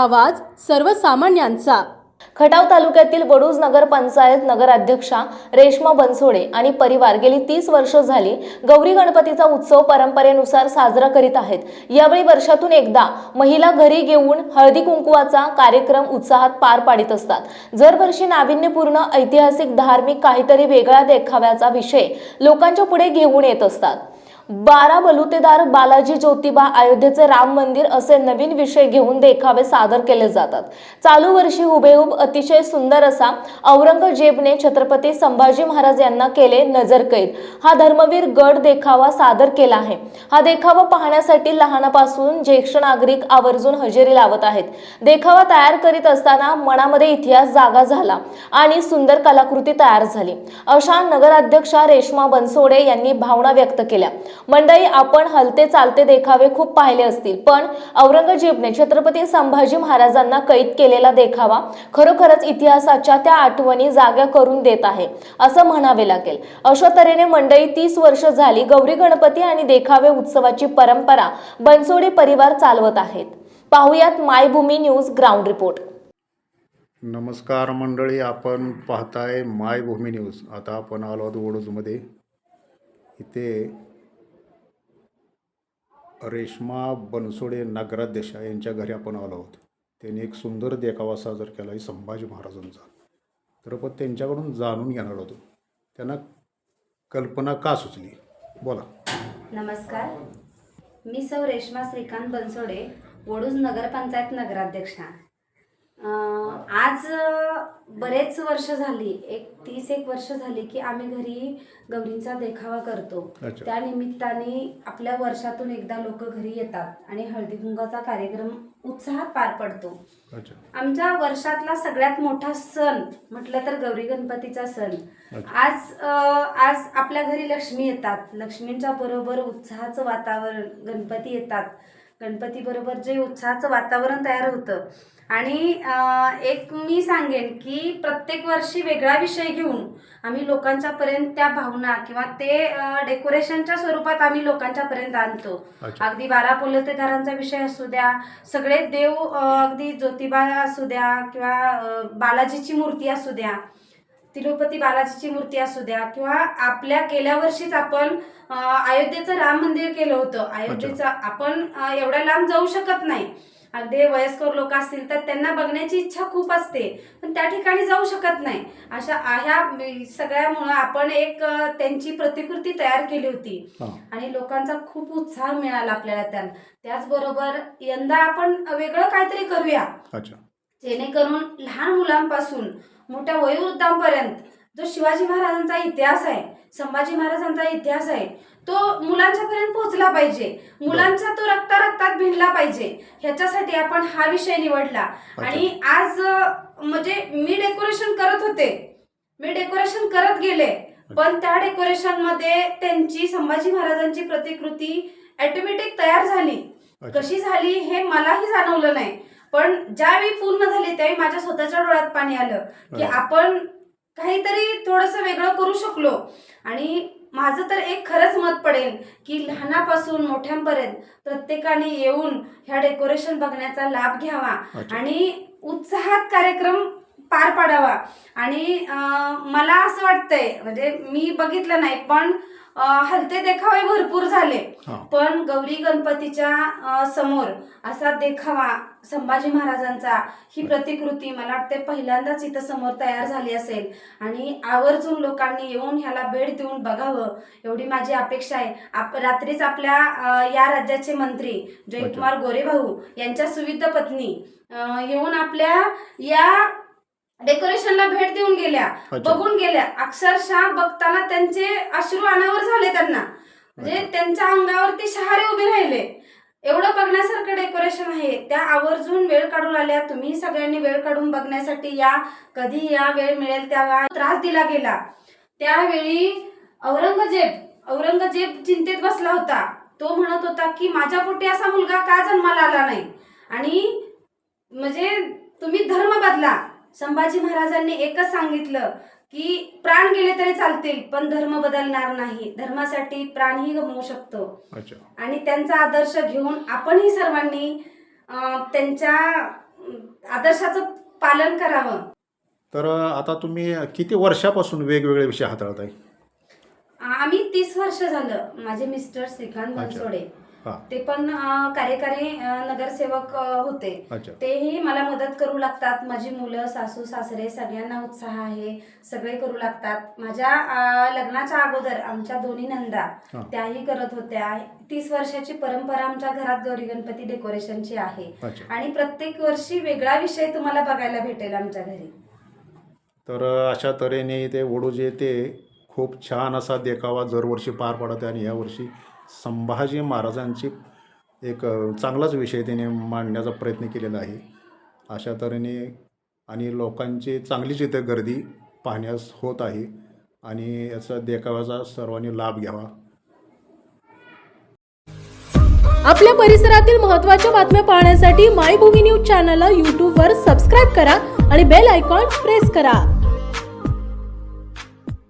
आवाज सर्वसामान्यांचा. खटाव तालुक्यातील वडूज नगर पंचायत नगराध्यक्षा रेश्मा बनसोडे आणि परिवार गेली तीस वर्ष झाली गौरी गणपतीचा उत्सव परंपरेनुसार साजरा करीत आहेत. यावेळी वर्षातून एकदा महिला घरी घेऊन हळदी कुंकुवाचा कार्यक्रम उत्साहात पार पाडित असतात. दरवर्षी नाविन्यपूर्ण ऐतिहासिक धार्मिक काहीतरी वेगळ्या देखाव्याचा विषय लोकांच्या पुढे घेऊन येत असतात. बारा बलुतेदार बालाजी ज्योतिबा अयोध्येचे राम मंदिर असे नवीन विषय घेऊन देखावे सादर केले जातात. चालू वर्षी हुबेहूब अतिशय सुंदर असा औरंगजेबने छत्रपती संभाजी महाराज यांना केले नजरकैद. हा धर्मवीर गड देखावा सादर केला आहे. हा देखावा पाहण्यासाठी लहानापासून ज्येष्ठ नागरिक आवर्जून हजेरी लावत आहेत. देखावा तयार करीत असताना मनामध्ये इतिहास जागा झाला आणि सुंदर कलाकृती तयार झाली. अशा नगराध्यक्षा रेश्मा बनसोडे यांनी भावना व्यक्त केल्या. मंडळी आपण हलते चालते देखावे खूप पाहिले असतील पण औरंगजेबने छत्रपती संभाजी महाराजांना कैद केलेला देखावा खरोखरच इतिहासाच्या त्या आठवणी जाग्या करून देत आहे असं म्हणावे लागेल. अशा तऱ्हेने मंडळी तीस वर्ष झाली गौरी गणपती आणि देखावे उत्सवाची परंपरा बनसोडे परिवार चालवत आहेत. पाहुयात मायभूमी न्यूज ग्राउंड रिपोर्ट. नमस्कार मंडळी आपण पाहताय मायभूमी न्यूज. आता आपण आलो आहोत ओडूजमध्ये. इथे रेश्मा बनसोडे नगराध्यक्षा यांच्या घरी आपण आलो आहोत. त्यांनी एक सुंदर देखावा सादर केला आहे संभाजी महाराजांचा. तर आपण त्यांच्याकडून जाणून घेणार होतो त्यांना कल्पना का सुचली? बोला. नमस्कार. मी सौ रेश्मा श्रीकांत बनसोडे वडूज नगरपंचायत नगराध्यक्षा. आज बरेच वर्ष झाली एक तीस एक वर्ष झाली की आम्ही घरी गौरींचा देखावा करतो. त्या निमित्ताने आपल्या वर्षातून एकदा लोक घरी येतात आणि हळदी कुंकाचा कार्यक्रम उत्साहात पार पडतो. आमच्या वर्षातला सगळ्यात मोठा सण म्हटलं तर गौरी गणपतीचा सण. आज आज आपल्या घरी लक्ष्मी येतात. लक्ष्मींच्या बरोबर उत्साहाचं वातावरण गणपती येतात. गणपती बरोबर जे उत्साहाचं वातावरण तयार होतं. आणि एक मी सांगेन की प्रत्येक वर्षी वेगळा विषय घेऊन आम्ही लोकांच्या पर्यंत त्या भावना किंवा ते डेकोरेशनच्या स्वरूपात आम्ही लोकांच्या पर्यंत आणतो. अगदी बारा पोलतेदारांचा विषय असू द्या सगळे देव अगदी ज्योतिबा असू द्या किंवा बालाजीची मूर्ती असू द्या. तिरुपती बालाजीची मूर्ती असू द्या किंवा आपल्या गेल्या वर्षीच आपण अयोध्येचं राम मंदिर केलं होतं. अयोध्येचं आपण एवढ्या लांब जाऊ शकत नाही. अगदी वयस्कर लोक असतील तर त्यांना बघण्याची इच्छा खूप असते पण त्या ठिकाणी जाऊ शकत नाही. अशा ह्या सगळ्यामुळं आपण एक त्यांची प्रतिकृती तयार केली होती. आणि लोकांचा खूप उत्साह मिळाला आपल्याला त्या त्याचबरोबर यंदा आपण वेगळं काहीतरी करूया. अच्छा. जेणेकरून लहान मुलांपासून मोठ्या वयोवृद्धांपर्यंत जो शिवाजी महाराजांचा इतिहास आहे संभाजी महाराजांचा इतिहास आहे तो मुलांच्या पर्यंत पोहोचला पाहिजे. मुलांचा तो रक्ता रक्तात भिनला पाहिजे. ह्याच्यासाठी आपण हा विषय निवडला. आणि आज म्हणजे मी डेकोरेशन करत होते. मी डेकोरेशन करत गेले. पण त्या डेकोरेशनमध्ये त्यांची संभाजी महाराजांची प्रतिकृती ऑटोमॅटिक तयार झाली. कशी झाली हे मलाही जाणवलं नाही. पण ज्यावेळी पूर्ण झाली त्यावेळी माझ्या स्वतःच्या डोळ्यात पाणी आलं की. आपण काहीतरी थोडस वेगळं करू शकलो आणि माझं तर एक खरंच मत पडेल की लहानापासून मोठ्यांपर्यंत प्रत्येकाने येऊन ह्या डेकोरेशन बघण्याचा लाभ घ्यावा. आणि उत्साहात कार्यक्रम पार पाडावा आणि मला असं वाटतंय म्हणजे मी बघितलं नाही पण हलते देखावे भरपूर झाले. पण गौरी गणपतीच्या समोर असा देखावा संभाजी महाराजांचा ही प्रतिकृती मला वाटते पहिल्यांदाच इथं समोर तयार झाली असेल. आणि आवर्जून लोकांनी येऊन ह्याला भेट देऊन बघावं एवढी माझी अपेक्षा आहे. आप रात्रीच आपल्या या राज्याचे मंत्री जयकुमार गोरेभाऊ यांच्या सुविध पत्नी येऊन आपल्या या डेकोरेशनला भेट देऊन गेल्या. बघून गेल्या. अक्षरशः बघताना त्यांचे अश्रू अनावर झाले त्यांना. म्हणजे. त्यांच्या अंगावरती शहारे उभे राहिले. एवढं बघण्यासारखं डेकोरेशन आहे. त्या आवर्जून वेळ काढून आल्या. तुम्ही सगळ्यांनी वेळ काढून बघण्यासाठी या. कधी या वेळ मिळेल तेव्हा त्रास दिला गेला. त्यावेळी औरंगजेब औरंगजेब चिंतेत बसला होता. तो म्हणत होता की माझ्या पोटी असा मुलगा का जन्माला आला नाही? आणि म्हणजे तुम्ही धर्म बदला. संभाजी महाराजांनी एकच सांगितलं की प्राण गेले तरी चालतील पण धर्म बदलणार नाही. धर्मासाठी प्राणही गमवू शकतो. अच्छा. आणि त्यांचा आदर्श घेऊन आपणही सर्वांनी त्यांच्या आदर्शाचं पालन करावं. तर आता तुम्ही किती वर्षापासून वेगवेगळे विषय हाताळताय? आम्ही तीस वर्ष झालं. माझे मिस्टर श्रीकांत. बनसोडे. ते पण कार्यकारी नगरसेवक होते. तेही मला मदत करू लागतात. माझी मुलं सासू सासरे सगळ्यांना उत्साह आहे. सगळे करू लागतात. माझ्या लग्नाच्या अगोदर आमच्या दोन्ही नंदा. त्याही करत होत्या. तीस वर्षाची परंपरा आमच्या घरात गौरी गणपती डेकोरेशनची आहे. आणि प्रत्येक वर्षी वेगळा विषय तुम्हाला बघायला भेटेल आमच्या घरी. तर अशा तऱ्हेने ते वडू जे ते खूप छान असा देखावा दरवर्षी पार पडत आहे आणि यावर्षी संभाजी महाराजांची एक चांगलाच विषय त्याने मांडण्याचा प्रयत्न केलेला आहे. अशा तऱ्हेने आणि लोकांची चांगलीच इथे गर्दी पाहण्यास होत आहे आणि याचा देखाव्याचा सर्वांनी लाभ घ्यावा. आपल्या परिसरातील महत्त्वाच्या बातम्या पाहण्यासाठी मायभूमी न्यूज चॅनलला यूट्यूबवर सबस्क्राईब करा आणि बेल आयकॉन प्रेस करा.